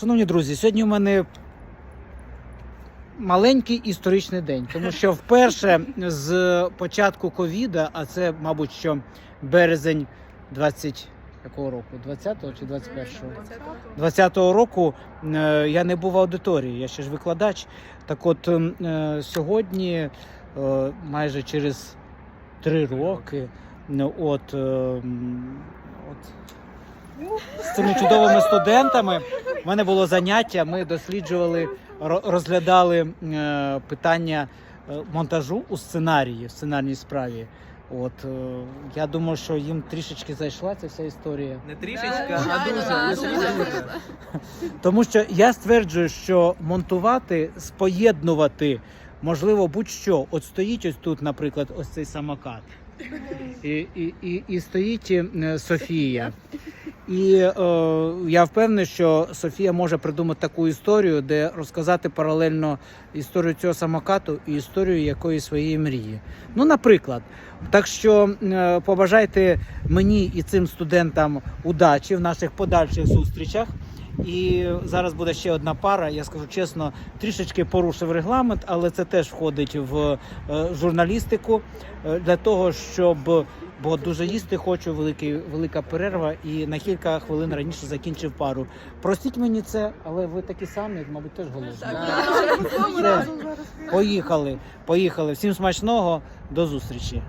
Шановні друзі, сьогодні у мене маленький історичний день, тому що вперше з початку ковіда, а це, мабуть, що березень 20 якого року? 20-го чи 21-го? 20-го року е, я не був в аудиторії, я ще ж викладач. Так от ем, е, сьогодні, е, майже через три роки, от, е, от з цими чудовими студентами мене було заняття. Ми досліджували, ро- розглядали е, питання е, монтажу у сценарії, в сценарній справі. От е, я думаю, що їм трішечки зайшла ця вся історія. Не трішечки, а дуже. да, дуже. дуже. Тому що я стверджую, що монтувати, споєднувати можливо будь-що. От стоїть ось тут, наприклад, ось цей самокат. І, і, і, і стоїть Софія. І е, я впевнений, що Софія може придумати таку історію, де розказати паралельно історію цього самокату і історію якоїсь своєї мрії. Ну, наприклад, так що е, побажайте мені і цим студентам удачі в наших подальших зустрічах. І зараз буде ще одна пара. Я скажу чесно, трішечки порушив регламент, але це теж входить в е, журналістику е, для того, щоб бо дуже їсти хочу, великий, велика перерва, і на кілька хвилин раніше закінчив пару. Простіть мені це, але ви такі самі, мабуть, теж голодні. Все. Поїхали, поїхали. Всім смачного, до зустрічі.